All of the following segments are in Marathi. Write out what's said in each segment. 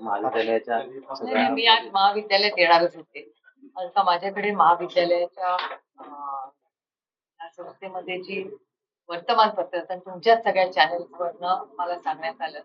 महाविद्यालयाच्या नाही, नाही, सगळ्या मी आज महाविद्यालयात येणारच होते. आता माझ्याकडे महाविद्यालयाच्या अं, संस्थेमध्ये जी वर्तमानपत्र तुमच्या सगळ्या चॅनल्सवरनं मला सांगण्यात आलं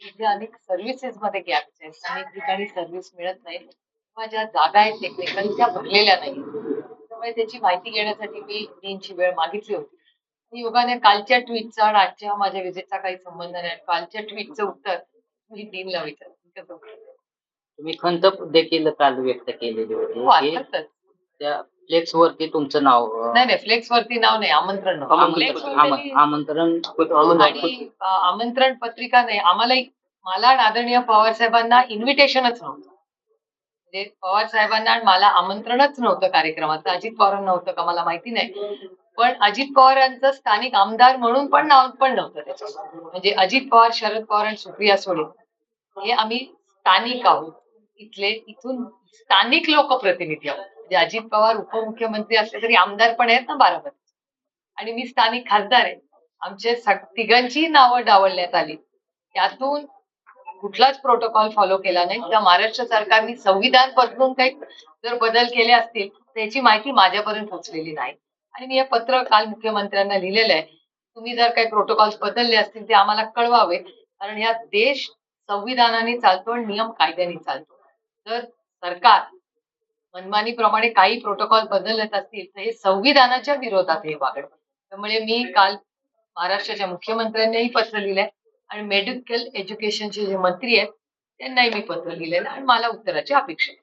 की जे अनेक सर्व्हिसेस मध्ये गॅप्स आहेत. अनेक ठिकाणी सर्व्हिस मिळत नाही. किंवा ज्या जागा आहेत टेक्निकल त्या भरलेल्या नाही त्यामुळे त्याची माहिती घेण्यासाठी मी डीनची वेळ मागितली होती. आणि योगाने कालच्या ट्विटचा आणि आजच्या माझ्या विजिटचा काही संबंध नाही. कालच्या ट्विटचं उत्तर मी डीनला विचारलं. तुम्ही खंत देखील काल व्यक्त केलेली हो, होती की अर्थातच. त्या फ्लेक्स वरती तुमचं नाव अं, नाही नाही फ्लेक्स वरती नाव नाही आमंत्रण नाव. आमंत्रण Flex आम- आमंत्रण आणि अ, आमंत्रण पत्रिका नाही आम्हाला मला आणि आदरणीय पवार साहेबांना इन्व्हिटेशनच नव्हतं. म्हणजे पवार साहेबांना आणि मला आमंत्रणच नव्हतं कार्यक्रमाचं अजित पवारांना नव्हतं का मला माहिती नाही. पण अजित पवारांचं स्थानिक आमदार म्हणून पण नाव पण नव्हतं त्याच्यात. म्हणजे अजित पवार शरद पवार आणि सुप्रिया सुळे. हे आम्ही स्थानिक आहोत. इथले इथून स्थानिक लोकप्रतिनिधी आहोत. म्हणजे अजित पवार उपमुख्यमंत्री असले तरी आमदार पण आहेत ना बारामती. आणि मी स्थानिक खासदार आहे. आमच्या सग- तिघांची नावं डावलण्यात आली. त्यातून कुठलाच प्रोटोकॉल फॉलो केला नाही. किंवा महाराष्ट्र सरकारने संविधान बदलून काही जर बदल केले असतील तर याची माहिती माझ्यापर्यंत पोहोचलेली नाही. आणि मी हे पत्र काल मुख्यमंत्र्यांना लिहिलेलं आहे. तुम्ही जर काही प्रोटोकॉल्स बदलले असतील ते आम्हाला कळवावे. कारण या देश संविधानाने चालतो आणि नियम कायद्याने चालतो. जर सरकार मनमानीप्रमाणे काही प्रोटोकॉल बदलत असतील तर हे संविधानाच्या विरोधात हे वागणं. त्यामुळे मी काल महाराष्ट्राच्या मुख्यमंत्र्यांनाही पत्र लिहिलंय आणि मेडिकल एज्युकेशनचे जे मंत्री आहेत त्यांनाही मी पत्र लिहिलेलं आणि मला उत्तराची अपेक्षा आहे.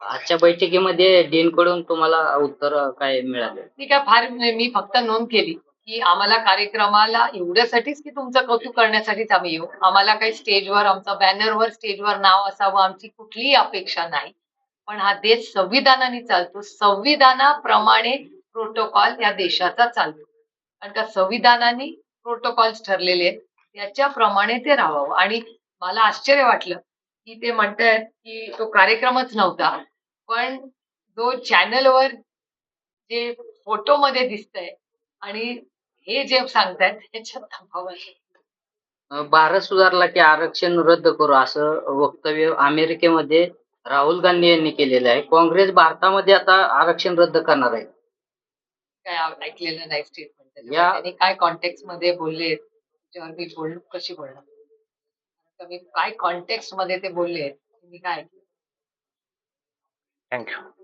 आजच्या बैठकीमध्ये डीन कडून तुम्हाला उत्तर काय मिळाले? मी काय फार मी फक्त नोंद केली. की आम्हाला कार्यक्रमाला एवढ्यासाठीच की तुमचं कौतुक करण्यासाठीच आम्ही येऊ. आम्हाला काही स्टेजवर आमचं बॅनरवर स्टेजवर नाव असावं आमची कुठलीही अपेक्षा नाही. पण हा देश संविधानाने चालतो. संविधानाप्रमाणे प्रोटोकॉल या देशाचा चालतो. कारण का संविधानाने प्रोटोकॉल्स ठरलेले आहेत. त्याच्याप्रमाणे ते राहावं. आणि मला आश्चर्य वाटलं की ते म्हणतायत की तो कार्यक्रमच नव्हता. पण जो चॅनलवर जे फोटो मध्ये दिसतंय आणि हे जे सांगतायत त्याच्यात. अं, भारत सुधारला की आरक्षण रद्द करू असं वक्तव्य अमेरिकेमध्ये राहुल गांधी यांनी केलेलं आहे. काँग्रेस भारतामध्ये आता आरक्षण रद्द करणार आहे. काय ऐकलेलं नाही स्टेटमेंट या- त्यांनी काय कॉन्टेक्स्टमध्ये बोलले त्याच्यावर मी बोल कशी बोलणार? तर मी काय कॉन्टेक्स्टमध्ये ते बोलले मी काय ऐकलं? थँक्यू